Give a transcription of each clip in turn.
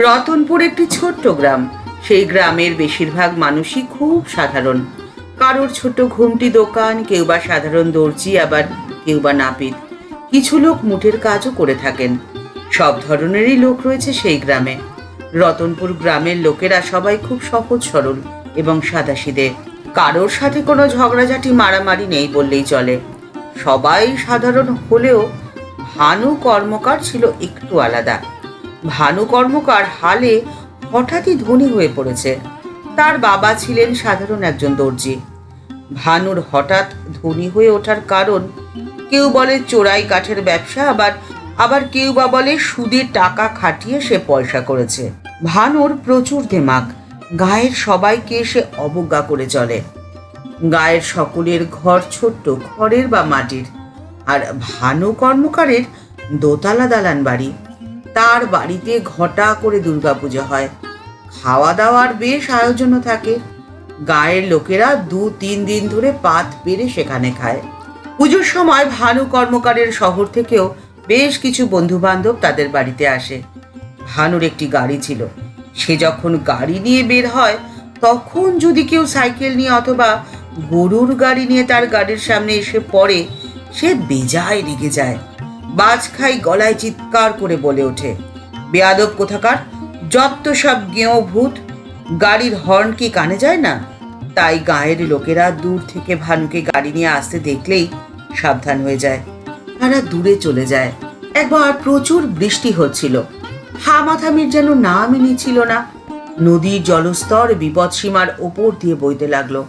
রতনপুর একটি ছোট্ট গ্রাম। সেই গ্রামের বেশিরভাগ মানুষই খুব সাধারণ। কারোর ছোট ঘুমটি দোকান, কেউ বা সাধারণ দর্জি, আবার কেউ বা নাপিত। কিছু লোক মুঠের কাজও করে থাকেন। সব ধরনেরই লোক রয়েছে সেই গ্রামে। রতনপুর গ্রামের লোকেরা সবাই খুব সহজ সরল এবং সাদাসিদে কারোর সাথে কোনো ঝগড়াঝাটি, মারামারি নেই বললেই চলে। সবাই সাধারণ হলেও ভানু কর্মকার ছিল একটু আলাদা। ভানু কর্মকার হালে হঠাৎই ধনী হয়ে পড়েছে। তার বাবা ছিলেন সাধারণ একজন দর্জি। ভানুর হঠাৎ ধনী হয়ে ওঠার কারণ কেউ বলে চোরাই কাঠের ব্যবসা, আবার আবার কেউ বা বলে সুদের টাকা খাটিয়ে সে পয়সা করেছে। ভানুর প্রচুর দেমাগ। গায়ের সবাইকে সে অবজ্ঞা করে চলে। গায়ের সকলের ঘর ছোট্ট, খড়ের বা মাটির। আর ভানু কর্মকারের দোতলা দালান বাড়ি। তার বাড়িতে ঘটা করে দুর্গাপুজো হয়। খাওয়া দাওয়ার বেশ আয়োজনও থাকে। গায়ের লোকেরা দু তিন দিন ধরে পাত পেরে সেখানে খায়। পুজোর সময় ভানু কর্মকারের শহর থেকেও বেশ কিছু বন্ধু বান্ধব তাদের বাড়িতে আসে। ভানুর একটি গাড়ি ছিল। সে যখন গাড়ি নিয়ে বের হয়, তখন যদি কেউ সাইকেল নিয়ে অথবা গরুর গাড়ি নিয়ে তার গাড়ির সামনে এসে পড়ে, সে বেজায় রেগে যায়। বাজ খাই গলায় চিৎকার করে বলে ওঠে। বেয়াদব কোথাকার? যত সব গেঁয়ো ভূত। গাড়ির হর্ন কি কানে যায় না? তাই গায়ের লোকেরা দূর থেকে ভানুকে গাড়ি নিয়ে আসতে দেখলেই সাবধান হয়ে যায়। তারা দূরে চলে যায়। একবার প্রচুর বৃষ্টি হচ্ছিল। হামাথামির যেন না নামই ছিল না। নদীর জলস্তর বিপদসীমার ওপর দিয়ে বইতে লাগল।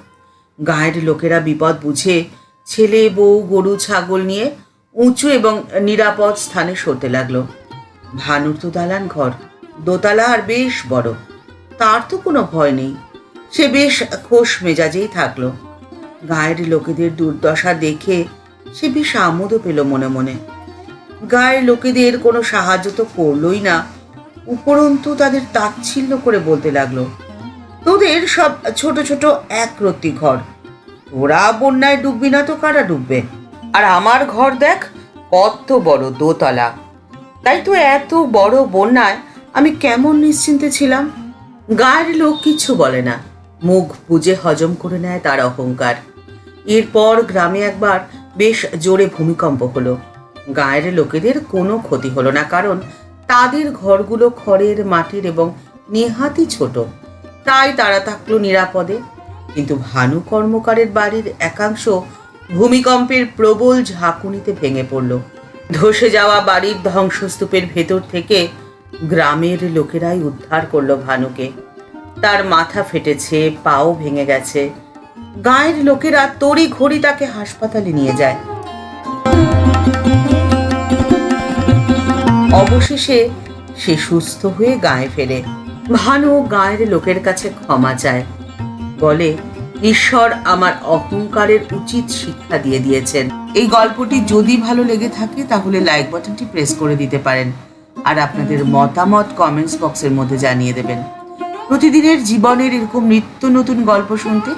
গায়ের লোকেরা বিপদ বুঝে ছেলে, বউ, গরু, ছাগল নিয়ে উঁচু এবং নিরাপদ স্থানে সরতে লাগল। ভানুর তো দালান ঘর, দোতলা আর বেশ বড়। তার তো কোনো ভয় নেই। সে বেশ খোশ মেজাজেই থাকল। গায়ের লোকেদের দুর্দশা দেখে সে বেশ আমোদও পেল মনে মনে। গায়ের লোকেদের কোনো সাহায্য তো করলোই না। উপরন্তু তাদের তাচ্ছিল্য করে বলতে লাগল, তোদের সব ছোট ছোট একরত্তি ঘর। তোরা বন্যায় ডুববি না তো কারা ডুববে? আর আমার ঘর দেখ, কত বড় দোতলা। তাই তো এত বড় বন্যায় আমি কেমন নিশ্চিন্তে ছিলাম? গায়ের লোক কিচ্ছু বলে না, মুখ বুঝে হজম করে নেয় তার অহংকার। এরপর গ্রামে একবার বেশ জোরে ভূমিকম্প হলো। গায়ের লোকেদের কোনো ক্ষতি হলো না, কারণ তাদের ঘরগুলো খড়ের, মাটির এবং নেহাতি ছোট। তাই তারা থাকল নিরাপদে। কিন্তু ভানু কর্মকারের বাড়ির একাংশ ভূমিকম্পের প্রবল ঝাঁকুনিতে ভেঙে পড়ল। ধসে যাওয়া বাড়ির ধ্বংসস্তূপের ভেতর থেকে গ্রামের লোকেরাই উদ্ধার করল ভানুকে। তার মাথা ফেটেছে, পাও ভেঙে গেছে। গায়ের লোকেরা তড়ি ঘড়ি তাকে হাসপাতালে নিয়ে যায়। অবশেষে সে সুস্থ হয়ে গায়ে ফেরে। ভানু গায়ের লোকের কাছে ক্ষমা চায়। বলে ঈশ্বর আমার অহংকারের উচিত শিক্ষা দিয়ে দিয়েছেন। এই গল্পটি যদি ভালো লেগে থাকে, তাহলে লাইক বাটনটি প্রেস করে দিতে পারেন। আর আপনাদের মতামত কমেন্টস বক্সের মধ্যে জানিয়ে দেবেন। প্রতিদিনের জীবনের এরকম নিত্য নতুন গল্প শুনতে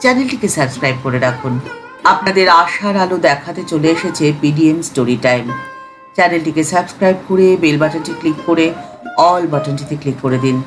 চ্যানেলটিকে সাবস্ক্রাইব করে রাখুন। আপনাদের আশার আলো দেখাতে চলে এসেছে পিডিএম স্টোরি টাইম চ্যানেলটিকে সাবস্ক্রাইব করে বেল বাটনটি ক্লিক করে অল বাটনটিতে ক্লিক করে দিন।